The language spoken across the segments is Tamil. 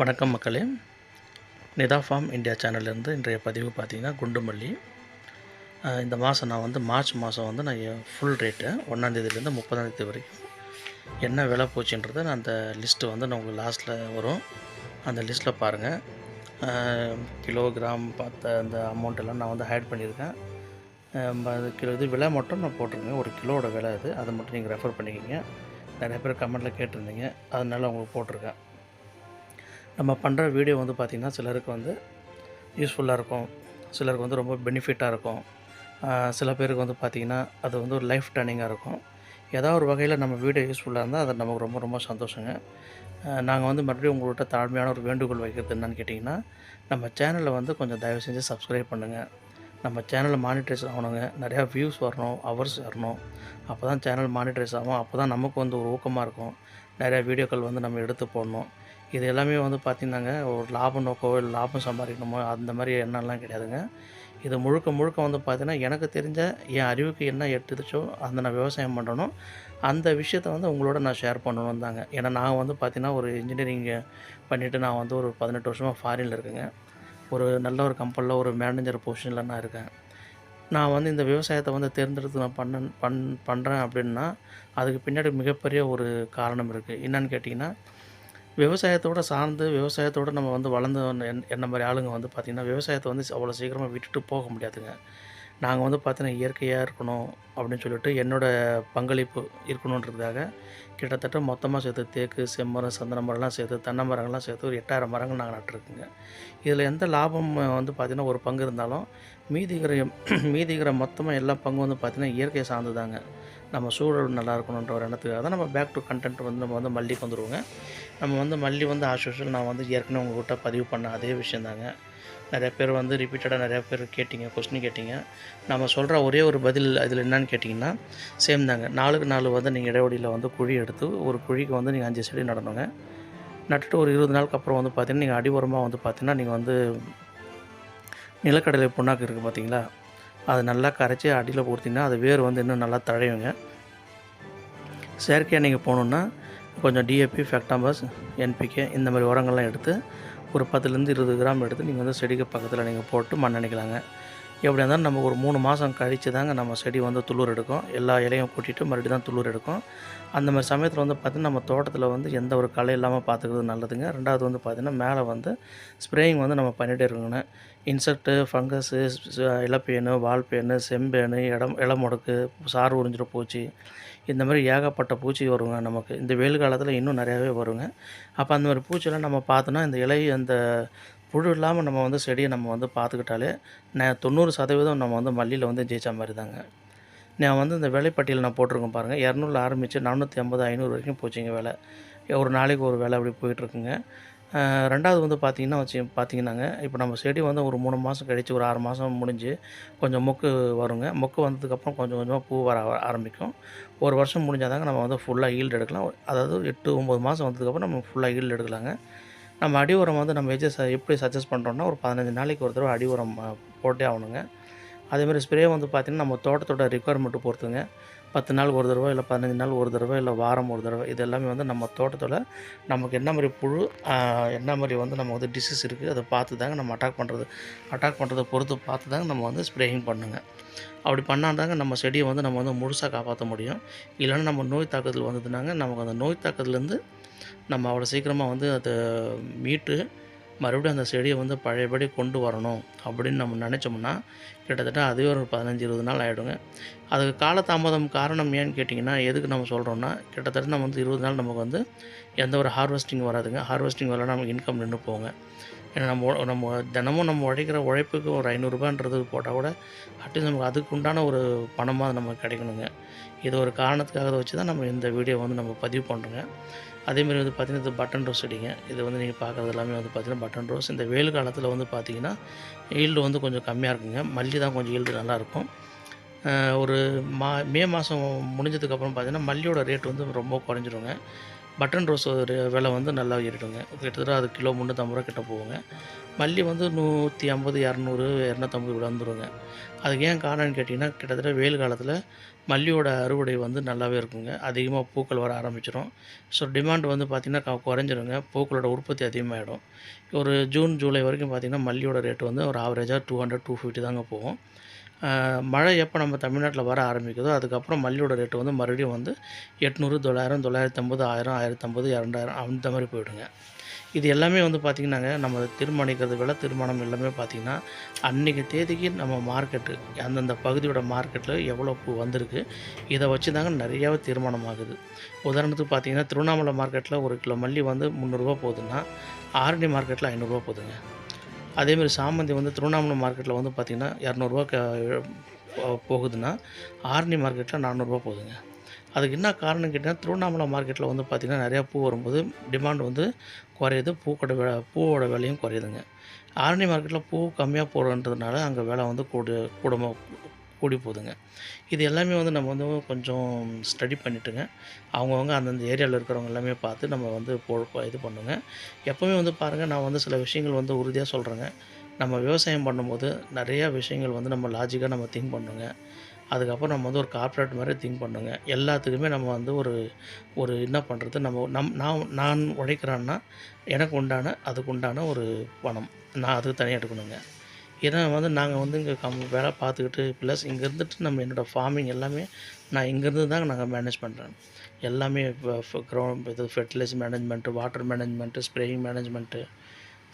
வணக்கம் மக்களே. நிதா ஃபார்ம் இந்தியா சேனல்லேருந்து இன்றைய பதிவு பார்த்திங்கன்னா குண்டுமல்லி. இந்த மாதம் நான் வந்து மார்ச் மாதம் வந்து நான் ஃபுல் ரேட்டு ஒன்றாந்தேதியிலேருந்து முப்பதாந்தேதி வரைக்கும் என்ன விலை போச்சுன்றதை நான் அந்த லிஸ்ட்டு வந்து நான் உங்களுக்கு லாஸ்ட்டில் வரும். அந்த லிஸ்ட்டில் பாருங்கள் கிலோகிராம் பார்த்த அந்த அமௌண்ட் எல்லாம் நான் வந்து ஆட் பண்ணியிருக்கேன். அது கிலோ இது விலை மட்டும் நான் போட்டிருக்கேன். ஒரு கிலோவோட விலை அது. அதை மட்டும் நீங்கள் ரெஃபர் பண்ணிக்கிங்க. நிறைய பேர் கமெண்ட்டில் கேட்டிருந்தீங்க. அதனால உங்களுக்கு போட்டிருக்கேன். நம்ம பண்ணுற வீடியோ வந்து பார்த்திங்கன்னா சிலருக்கு வந்து யூஸ்ஃபுல்லாக இருக்கும். சிலருக்கு வந்து ரொம்ப பெனிஃபிட்டாக இருக்கும். சில பேருக்கு வந்து பார்த்திங்கன்னா அது வந்து ஒரு லைஃப் டர்னிங்காக இருக்கும். ஏதாவது ஒரு வகையில் நம்ம வீடியோ யூஸ்ஃபுல்லாக இருந்தால் அது நமக்கு ரொம்ப ரொம்ப சந்தோஷங்க. நாங்கள் வந்து மறுபடியும் உங்கள்கிட்ட தாழ்மையான ஒரு வேண்டுகோள் வைக்கிறது என்னன்னு கேட்டிங்கன்னா நம்ம சேனலை வந்து கொஞ்சம் தயவு செஞ்சு சப்ஸ்கிரைப் பண்ணுங்கள் நம்ம சேனலில் மானிட்ரைஸ் ஆகணுங்க. நிறையா வியூஸ் வரணும் ஹவர்ஸ் வரணும். அப்போ தான் சேனல் மானிட்ரைஸ் ஆகும். அப்போ தான் நமக்கு வந்து ஒரு ஊக்கமாக இருக்கும். நிறையா வீடியோக்கள் வந்து நம்ம எடுத்து போடணும். இது எல்லாமே வந்து பார்த்திங்கன்னாங்க ஒரு லாபம் நோக்கோ இல்லை லாபம் சம்பாதிக்கணுமோ அந்த மாதிரி எண்ணம்லாம் கிடையாதுங்க. இது முழுக்க முழுக்க வந்து பார்த்தீங்கன்னா எனக்கு தெரிஞ்ச என் அறிவுக்கு என்ன எட்டுச்சோ அந்த நான் விவசாயம் பண்ணணும் அந்த விஷயத்த வந்து உங்களோட நான் ஷேர் பண்ணணும் தாங்க. ஏன்னா நான் வந்து பார்த்தீங்கன்னா ஒரு இன்ஜினியரிங் பண்ணிவிட்டு நான் வந்து ஒரு பதினெட்டு வருஷமாக ஃபாரினில் இருக்கேங்க. ஒரு நல்ல ஒரு கம்பெனியில் ஒரு மேனேஜர் பொசிஷனில் நான் இருக்கேன். நான் வந்து இந்த விவசாயத்தை வந்து தேர்ந்தெடுத்து நான் பண்ண பண் பண்ணுறேன் அப்படின்னா அதுக்கு பின்னாடி மிகப்பெரிய ஒரு காரணம் இருக்குது என்னன்னு கேட்டிங்கன்னா விவசாயத்தோடு சார்ந்து விவசாயத்தோடு நம்ம வந்து வளர்ந்து என் என்ன மாதிரி ஆளுங்க வந்து பார்த்திங்கன்னா விவசாயத்தை வந்து அவ்வளோ சீக்கிரமாக விட்டுட்டு போக முடியாதுங்க. நாங்கள் வந்து பார்த்தீங்கன்னா இயற்கையாக இருக்கணும் அப்படின்னு சொல்லிட்டு என்னோடய பங்களிப்பு இருக்கணுன்றதுக்காக கிட்டத்தட்ட மொத்தமாக சேர்த்து தேக்கு செம்மரம் சந்தன மரம்லாம் சேர்த்து தென்னை மரங்கள்லாம் சேர்த்து ஒரு எட்டாயிரம் மரங்கள் நாங்கள் நட்டுருக்குங்க. இதில் எந்த லாபம் வந்து பார்த்திங்கன்னா ஒரு பங்கு இருந்தாலும் மீதிகிற மீதிகிற மொத்தமாக எல்லா பங்கும் வந்து பார்த்திங்கன்னா இயற்கை சார்ந்துதாங்க. நம்ம சூழல் நல்லா இருக்கணுன்ற ஒரு எண்ணத்துக்காக தான் நம்ம பேக் டு கண்டென்ட் வந்து நம்ம வந்து மல்லிக்கு வந்துடுவோங்க நம்ம வந்து மல்லி வந்து ஆஸ்யூஷுவல் நான் வந்து ஏற்கனவே உங்கள்கிட்ட பதிவு பண்ண அதே விஷயந்தாங்க. நிறைய பேர் வந்து ரிப்பீட்டடாக நிறையா பேர் கேட்டிங்க கொஸ்டின் கேட்டிங்க. நம்ம சொல்கிற ஒரே ஒரு பதில் அதில் என்னன்னு கேட்டிங்கன்னா சேம் தாங்க. நாலுக்கு நாலு வந்து நீங்கள் இடைவெளியில் வந்து குழி எடுத்து ஒரு குழிக்கு வந்து நீங்கள் அஞ்சு செடி நடணுங்க. நட்டுட்டு ஒரு இருபது நாளுக்கு அப்புறம் வந்து பார்த்தீங்கன்னா நீங்கள் அடிவரமாக வந்து பார்த்திங்கன்னா நீங்கள் வந்து நிலக்கடலை புண்ணாக்கு இருக்குது பார்த்தீங்களா அது நல்லா கரைச்சி அடியில் கொடுத்தீங்கன்னா அது வேர் வந்து இன்னும் நல்லா தழையுங்க. செயற்கையாக நீங்கள் போகணுன்னா கொஞ்சம் டிஏபி ஃபேக்டாம்பஸ் என்பிகே இந்த மாதிரி உரங்கள்லாம் எடுத்து ஒரு பத்துலேருந்து இருபது கிராம் எடுத்து நீங்கள் வந்து செடிக்கு பக்கத்தில் நீங்கள் போட்டு மண் அணைக்கலாங்க. எப்படி இருந்தாலும் நம்ம ஒரு மூணு மாதம் கழித்து தாங்க நம்ம செடி வந்து துளிர் எடுக்கும். எல்லா இலையும் கூட்டிட்டு மறுபடியும் தான் துளிர் எடுக்கும். அந்த மாதிரி சமயத்தில் வந்து பார்த்திங்கன்னா நம்ம தோட்டத்தில் வந்து எந்த ஒரு களை இல்லாமல் பார்த்துக்கிறது நல்லதுங்க. ரெண்டாவது வந்து பார்த்திங்கன்னா மேலே வந்து ஸ்ப்ரேயிங் வந்து நம்ம பண்ணிகிட்டே இருக்கணும் இன்செக்ட்டு ஃபங்கஸு இலப்பேனு வால்பேனு செம்பேனு இடம் இளமுடக்கு சாறு உறிஞ்சிட பூச்சி இந்த மாதிரி ஏகப்பட்ட பூச்சி வருங்க நமக்கு. இந்த வெயில் காலத்தில் இன்னும் நிறையாவே வருங்க. அப்போ அந்த மாதிரி பூச்சியெல்லாம் நம்ம பார்த்தோன்னா இந்த இலை அந்த புழு இல்லாமல் நம்ம வந்து செடியை நம்ம வந்து பார்த்துக்கிட்டாலே நான் தொண்ணூறு சதவீதம் நம்ம வந்து மல்லியில் வந்து ஜெயித்த மாதிரி தாங்க நான் வந்து இந்த விலைப்பட்டியல் நான் போட்டிருக்கேன் பாருங்கள் இரநூறுல ஆரம்பித்து நானூற்றி ஐம்பது ஐநூறு வரைக்கும் போச்சுங்க விலை. ஒரு நாளைக்கு ஒரு வேலை அப்படி போயிட்டுருக்குங்க ரெண்டாவது வந்து பார்த்திங்கன்னா வச்சு பார்த்தீங்கன்னாங்க இப்போ நம்ம செடி வந்து ஒரு மூணு மாதம் கழித்து ஒரு ஆறு மாதம் முடிஞ்சு கொஞ்சம் மொக்கு வருங்க. மொக்கு வந்ததுக்கப்புறம் கொஞ்சம் கொஞ்சமாக பூ வர ஆர- ஆரம்பிக்கும். ஒரு வருஷம் முடிஞ்சாதாங்க நம்ம வந்து ஃபுல்லாக ஈல்டு எடுக்கலாம். அதாவது எட்டு ஒம்பது மாதம் வந்ததுக்கப்புறம் நம்ம ஃபுல்லாக ஈல்டு எடுக்கலாங்க. நம்ம அடி உரம் வந்து நம்ம எஜஸ் எப்படி சஜஸ்ட் பண்ணுறோன்னா ஒரு பதினஞ்சு நாளைக்கு ஒரு தடவை அடி உரம் போட்டே ஆகணுங்க. அதேமாதிரி ஸ்ப்ரே வந்து பார்த்திங்கன்னா நம்ம தோட்டத்தோட ரிக்குவயர்மெண்ட்டு பொறுத்துங்க. பத்து நாள் ஒரு தடவை இல்லை பதினஞ்சு நாள் ஒரு தடவை இல்லை வாரம் ஒரு தடவை இது எல்லாமே வந்து நம்ம தோட்டத்தோட நமக்கு என்ன மாதிரி புழு என்ன மாதிரி வந்து நம்ம வந்து டிசீஸ் இருக்குது அதை பார்த்து தாங்க நம்ம அட்டாக் பண்ணுறது அட்டாக் பண்ணுறதை பொறுத்து பார்த்து தாங்க நம்ம வந்து ஸ்ப்ரேயிங் பண்ணுங்க. அப்படி பண்ணாதாங்க நம்ம செடியை வந்து நம்ம வந்து முழுசாக காப்பாற்ற முடியும். இல்லைன்னா நம்ம நோய் தாக்குதல் வந்ததுனாங்க நமக்கு அந்த நோய் தாக்குதலேருந்து நம்ம அவ்வளோ சீக்கிரமாக வந்து அதை மீட்டு மறுபடியும் அந்த செடியை வந்து பழையபடி கொண்டு வரணும் அப்படின்னு நம்ம நினச்சோம்னா கிட்டத்தட்ட அதுவே ஒரு பதினஞ்சு இருபது நாள் ஆகிடுங்க அதுக்கு காலதாமதம் காரணம் ஏன்னு கேட்டிங்கன்னா எதுக்கு நம்ம சொல்கிறோன்னா கிட்டத்தட்ட நம்ம வந்து இருபது நாள் நமக்கு வந்து எந்த ஒரு ஹார்வெஸ்டிங் வராதுங்க. ஹார்வெஸ்டிங் வரலாம் நமக்கு இன்கம் நின்று போங்க. ஏன்னா நம்ம நம்ம தினமும் நம்ம உழைக்கிற உழைப்புக்கு ஒரு ஐநூறுரூபான்றது போட்டால் கூட அட்லீஸ்ட் நமக்கு அதுக்கு உண்டான ஒரு பணமாக நமக்கு கிடைக்கணுங்க. இது ஒரு காரணத்துக்காக வச்சு தான் நம்ம இந்த வீடியோ வந்து நம்ம பதிவு பண்ணுறோங்க அதேமாதிரி வந்து பார்த்திங்கன்னா இது பட்டன் ரோஸ் செடிங்க இதை வந்து நீங்கள் பார்க்குறது எல்லாமே வந்து பார்த்திங்கன்னா பட்டன் ரோஸ் இந்த வெயில் காலத்தில் வந்து பார்த்திங்கன்னா ஈல்டு வந்து கொஞ்சம் கம்மியாக இருக்குங்க. மல்லி தான் கொஞ்சம் ஈல்டு நல்லாயிருக்கும் ஒரு மா மே மாதம் முடிஞ்சதுக்கப்புறம் பார்த்திங்கன்னா மல்லியோட ரேட் வந்து ரொம்ப குறைஞ்சிருங்க. பட்டன் ரோஸ் ஒரு விலை வந்து நல்லா ஏறிடுங்க. கிட்டத்தட்ட அது கிலோ முந்நூற்றம்பது ரூபா கிட்ட போவோங்க மல்லி வந்து நூற்றி ஐம்பது இரநூறு இரநூத்தம்பது இப்படி வந்துருங்க. அதுக்கு ஏன் காரணம்னு கேட்டிங்கன்னா கிட்டத்தட்ட வெயில் காலத்தில் மல்லியோட அறுவடை வந்து நல்லாவே இருக்குங்க. அதிகமாக பூக்கள் வர ஆரம்பிச்சிடும் ஸோ டிமாண்ட் வந்து பார்த்திங்கன்னா க- குறைஞ்சிருங்க. பூக்களோட உற்பத்தி அதிகமாகிடும் ஒரு ஜூன் ஜூலை வரைக்கும் பார்த்திங்கன்னா மல்லியோட ரேட் வந்து ஒரு ஆவரேஜாக டூ ஹண்ட்ரட் டூ ஃபிஃப்டி தாங்க போகும். மழை எப்போ நம்ம தமிழ்நாட்டில் வர ஆரம்பிக்குதோ அதுக்கப்புறம் மல்லியோட ரேட்டு வந்து மறுபடியும் வந்து எட்நூறு தொள்ளாயிரம் தொள்ளாயிரத்தி ஐம்பது ஆயிரம் ஆயிரத்தம்பது இரண்டாயிரம் அந்த மாதிரி போயிடுங்க. இது எல்லாமே வந்து பார்த்திங்கன்னாங்க நம்ம தீர்மானிக்கிறது விலை தீர்மானம் எல்லாமே பார்த்திங்கன்னா அன்றைக்கி தேதிக்கு நம்ம மார்க்கெட்டு அந்தந்த பகுதியோட மார்க்கெட்டில் எவ்வளோ பூ வந்திருக்கு இதை வச்சு தாங்க நிறையாவே தீர்மானம் ஆகுது உதாரணத்துக்கு பார்த்தீங்கன்னா திருவண்ணாமலை மார்க்கெட்டில் ஒரு கிலோ மல்லி வந்து முந்நூறுரூவா போகுதுன்னா ஆரணி மார்க்கெட்டில் ஐநூறுரூவா போகுதுங்க. அதேமாரி சாமந்தி வந்து திருவண்ணாமலை மார்க்கெட்டில் வந்து பார்த்திங்கன்னா இரநூறுவா க போகுதுன்னா ஆரணி மார்க்கெட்டில் நானூறுரூவா போகுதுங்க. அதுக்கு என்ன காரணம் கேட்டிங்கன்னா திருவண்ணாமலை மார்க்கெட்டில் வந்து பார்த்திங்கன்னா நிறையா பூ வரும்போது டிமாண்ட் வந்து குறையுது. பூக்கோட விலை பூவோட விலையும் குறையுதுங்க. ஆரணி மார்க்கெட்டில் பூ கம்மியாக போடுறதுனால அங்கே விலை வந்து கூடு கூடமாக கூடி போகுதுங்க இது எல்லாமே வந்து நம்ம வந்து கொஞ்சம் ஸ்டடி பண்ணிட்டுங்க. அவங்கவுங்க அந்தந்த ஏரியாவில் இருக்கிறவங்க எல்லாமே பார்த்து நம்ம வந்து போ இது பண்ணுங்க. எப்போவுமே வந்து பாருங்கள் நான் வந்து சில விஷயங்கள் வந்து உறுதியாக சொல்கிறேங்க நம்ம விவசாயம் பண்ணும்போது நிறையா விஷயங்கள் வந்து நம்ம லாஜிக்காக நம்ம திங்க் பண்ணுங்க. அதுக்கப்புறம் நம்ம வந்து ஒரு கார்ப்பரேட் மாதிரி திங்க் பண்ணுங்க. எல்லாத்துக்குமே நம்ம வந்து ஒரு ஒரு என்ன பண்ணுறது நம்ம நம் நான் நான் உழைக்கிறேன்னா எனக்கு உண்டான அதுக்கு உண்டான ஒரு பணம். நான் அதுக்கு தனியாக எடுக்கணுங்க. ஏன்னா வந்து நாங்கள் வந்து இங்கே கம் வேலை பார்த்துக்கிட்டு ப்ளஸ் இங்கே இருந்துட்டு நம்ம என்னோடய ஃபார்மிங் எல்லாமே நான் இங்கேருந்து தான் நாங்கள் மேனேஜ் பண்ணுறேன் எல்லாமே க்ரௌண்ட் இது fertilise management water management spraying management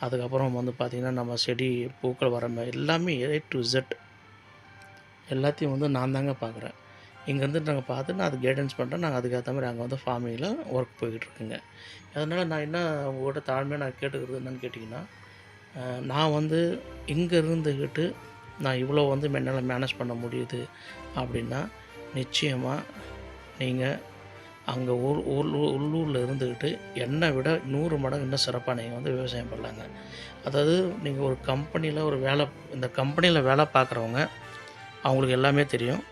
அதுக்கப்புறம் வந்து பார்த்திங்கன்னா நம்ம செடி பூக்கள் வர மாதிரி எல்லாமே ஏ டு ஜெட் எல்லாத்தையும் வந்து நான் தாங்க பார்க்குறேன் இங்கேருந்து நாங்கள் பார்த்து நான் அது கைடன்ஸ் பண்ணுறேன் நாங்கள் அதுக்கேற்ற மாதிரி அங்கே வந்து ஃபார்மிங்கில் ஒர்க் போய்கிட்டு இருக்குங்க. அதனால் நான் என்ன உங்கள்கிட்ட தாழ்மையாக நான் கேட்டுக்கிறது என்னன்னு கேட்டிங்கன்னா நான் வந்து இங்கே இருந்துக்கிட்டு நான் இவ்வளோ வந்து என்னால் மேனேஜ் பண்ண முடியுது அப்படின்னா நிச்சயமாக நீங்கள் அங்கே ஊர் ஊர் உள்ளூரில் இருந்துக்கிட்டு என்னை விட நூறு மடங்கு இன்னும் சிறப்பாக நீங்கள் வந்து விவசாயம் பண்ணலாங்க. அதாவது நீங்கள் ஒரு கம்பெனியில் ஒரு வேலை இந்த கம்பெனியில் வேலை பார்க்குறவங்க அவங்களுக்கு எல்லாமே தெரியும்.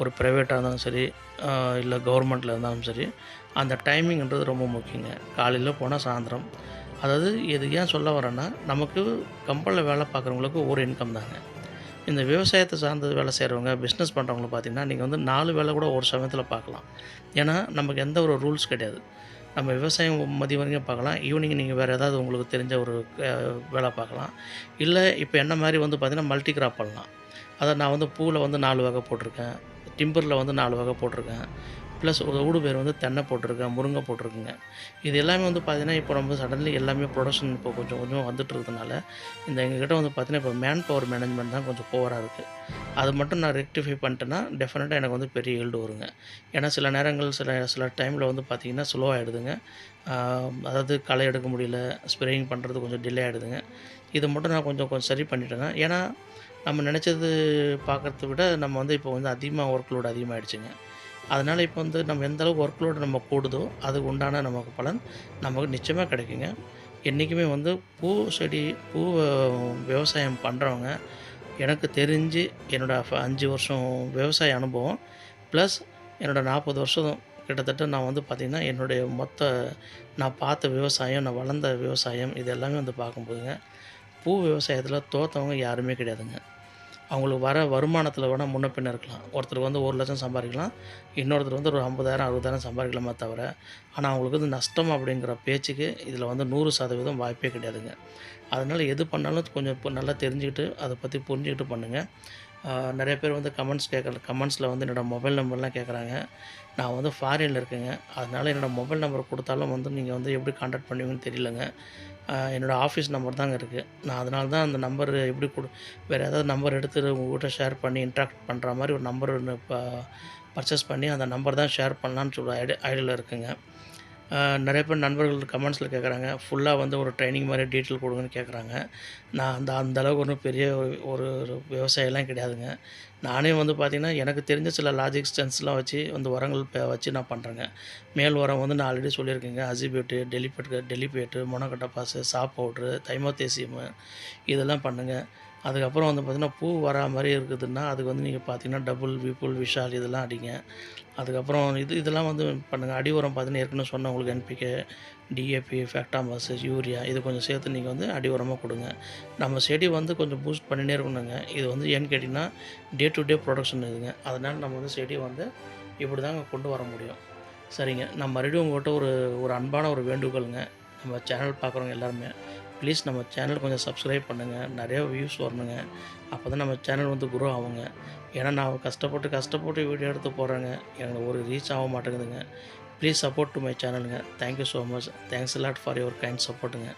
ஒரு ப்ரைவேட்டாக இருந்தாலும் சரி இல்லை கவர்மெண்ட்டில் இருந்தாலும் சரி அந்த டைமிங்ன்றது ரொம்ப முக்கியங்க. காலையில் போனால் சாயந்தரம் அதாவது இது ஏன் சொல்ல வரேன்னா நமக்கு கம்பெனியில் வேலை பார்க்குறவங்களுக்கு ஒரு இன்கம் தாங்க. இந்த விவசாயத்தை சார்ந்த வேலை செய்கிறவங்க பிஸ்னஸ் பண்ணுறவங்கள பார்த்தீங்கன்னா நீங்கள் வந்து நாலு வேலை கூட ஒரு சமயத்தில் பார்க்கலாம். ஏன்னா நமக்கு எந்த ஒரு ரூல்ஸ் கிடையாது. நம்ம விவசாயம் மதியம் வரைக்கும் பார்க்கலாம். ஈவினிங் நீங்கள் வேறு ஏதாவது உங்களுக்கு தெரிஞ்ச ஒரு வேலை பார்க்கலாம். இல்லை இப்போ என்ன மாதிரி வந்து பார்த்திங்கன்னா மல்டி கிராப் பண்ணலாம். அதை நான் வந்து பூவில் வந்து நாலு வகை போட்டிருக்கேன். டிம்பரில் வந்து நாலு வகை போட்டிருக்கேன். ப்ளஸ் ஊடு பேர் வந்து தென்னை போட்டிருக்கேன் முருங்கை போட்டிருக்குங்க. இது எல்லாமே வந்து பார்த்திங்கன்னா இப்போ நம்ம சடன்லி எல்லாமே ப்ரொடக்ஷன் இப்போ கொஞ்சம் கொஞ்சம் வந்துட்டு இருக்கிறதுனால இந்த எங்ககிட்ட வந்து பார்த்திங்கன்னா இப்போ மேன் பவர் மேனேஜ்மெண்ட் தான் கொஞ்சம் ஓவராக இருக்குது அது மட்டும் நான் ரெக்டிஃபை பண்ணிட்டேன்னா டெஃபினட்டாக எனக்கு வந்து பெரிய ஈல்டு வருங்க. ஏன்னா சில நேரங்கள் சில சில டைமில் வந்து பார்த்திங்கன்னா ஸ்லோ ஆகிடுதுங்க அதாவது களை எடுக்க முடியல ஸ்ப்ரேயிங் பண்ணுறது கொஞ்சம் டிலே ஆகிடுதுங்க இது மட்டும் நான் கொஞ்சம் கொஞ்சம் சரி பண்ணிட்டேன்னா ஏன்னா நம்ம நினச்சது பார்க்குறத விட நம்ம வந்து இப்போ வந்து அதிகமாக ஒர்க் லோடு அதிகமாகிடுச்சுங்க அதனால் இப்போ வந்து நம்ம எந்த அளவுக்கு ஒர்க் லோடு நம்ம கூடுதோ அதுக்கு உண்டான நமக்கு பலன் நமக்கு நிச்சயமாக கிடைக்குங்க. என்றைக்குமே வந்து பூ செடி பூ விவசாயம் பண்ணுறவங்க எனக்கு தெரிஞ்சு என்னோடய அஞ்சு வருஷம் விவசாய அனுபவம் ப்ளஸ் என்னோடய நாற்பது வருஷம் கிட்டத்தட்ட நான் வந்து பார்த்திங்கன்னா என்னுடைய மொத்த நான் பார்த்த விவசாயம் நான் வளர்ந்த விவசாயம் இது எல்லாமே வந்து பார்க்கும்போதுங்க பூ விவசாயத்தில் தோற்றவங்க யாருமே கிடையாதுங்க. அவங்களுக்கு வர வருமானத்தில் வேணால் முன்ன பின்ன இருக்கலாம். ஒருத்தர் வந்து ஒரு லட்சம் சம்பாதிக்கலாம். இன்னொருத்தர் வந்து ஒரு ஐம்பதாயிரம் அறுபதாயிரம் சம்பாதிக்கலாமே தவிர ஆனால் அவங்களுக்கு வந்து நஷ்டம் அப்படிங்கிற பேச்சுக்கு இதில் வந்து நூறு சதவீதம் வாய்ப்பே கிடையாதுங்க. அதனால் எது பண்ணாலும் கொஞ்சம் இப்போ நல்லா தெரிஞ்சுக்கிட்டு அதை பற்றி புரிஞ்சுக்கிட்டு பண்ணுங்கள் நிறைய பேர் வந்து கமெண்ட்ஸ் கேட்குற கமெண்ட்ஸில் வந்து என்னோடய மொபைல் நம்பர்லாம் கேட்குறாங்க நான் வந்து ஃபாரினில் இருக்கேங்க. அதனால் என்னோடய மொபைல் நம்பர் கொடுத்தாலும் வந்து நீங்கள் வந்து எப்படி காண்டாக்ட் பண்ணுவீங்கன்னு தெரியலங்க. என்னோடய ஆஃபீஸ் நம்பர் தாங்க இருக்குது நான் அதனால தான் அந்த நம்பர் எப்படி கொடு வேறு ஏதாவது நம்பர் எடுத்து உங்கள்கிட்ட ஷேர் பண்ணி இன்ட்ராக்ட் பண்ணுற மாதிரி ஒரு நம்பர் ஒன்று இப்போ பர்ச்சேஸ் பண்ணி அந்த நம்பர் தான் ஷேர் பண்ணலான்னு சொல்கிற ஐடி ஐடியில் இருக்குங்க. நிறைய பேர் நண்பர்கள் கமெண்ட்ஸில் கேட்குறாங்க ஃபுல்லாக வந்து ஒரு ட்ரைனிங் மாதிரி டீட்டெயில் கொடுங்கன்னு கேட்குறாங்க நான் அந்த அந்த அளவுக்கு ஒன்றும் பெரிய ஒரு ஒரு ஒரு விவசாயம்லாம் கிடையாதுங்க. நானே வந்து பார்த்திங்கன்னா எனக்கு தெரிஞ்ச சில லாஜிக் ஸ்டென்ஸ்லாம் வச்சு வந்து உரங்கள் வச்சு நான் பண்ணுறேங்க மேல் உரம் வந்து நான் ஆல்ரெடி சொல்லியிருக்கேங்க. அசிபேட்டு டெலிபேட்டு டெலிபேட்டு மொனக்கட்டை பாசு சாப் பவுட்ரு தைமோத்தேசியமு இதெல்லாம் பண்ணுங்கள் அதுக்கப்புறம் வந்து பார்த்திங்கன்னா பூ வரா மாதிரி இருக்குதுன்னா அதுக்கு வந்து நீங்கள் பார்த்தீங்கன்னா டபுள் விபுல் விஷால் இதெல்லாம் அடிங்க. அதுக்கப்புறம் இது இதெல்லாம் வந்து பண்ணுங்கள் அடி உரம் பார்த்தீங்கன்னா ஏற்கனவே சொன்ன உங்களுக்கு என்பிகே டிஏபி ஃபேக்டாம்பஸ் யூரியா இது கொஞ்சம் சேர்த்து நீங்கள் வந்து அடி உரமாக கொடுங்க. நம்ம செடி வந்து கொஞ்சம் பூஸ்ட் பண்ணினே இருக்கணுங்க. இது வந்து ஏன்னு கேட்டிங்கன்னா டே டு டே ப்ரொடக்ஷன் இதுங்க. அதனால் நம்ம வந்து செடி வந்து இப்படி தாங்க கொண்டு வர முடியும். சரிங்க. நான் மறுபடியும் உங்கள்கிட்ட ஒரு ஒரு அன்பான ஒரு வேண்டுகோளுங்க. நம்ம சேனல் பார்க்குறவங்க எல்லாருமே. ப்ளீஸ் நம்ம சேனல் கொஞ்சம் சப்ஸ்கிரைப் பண்ணுங்கள் நிறைய வியூஸ் வரணுங்க. அப்போ தான் நம்ம சேனல் வந்து குரோ ஆகுங்க. ஏன்னா நான் கஷ்டப்பட்டு கஷ்டப்பட்டு வீடியோ எடுத்து போகிறேங்க எனக்கு ஒரு ரீச் ஆக மாட்டேங்குதுங்க. Please support to my சேனலுங்க thank you so much thanks lot for your kind சப்போர்ட்டுங்க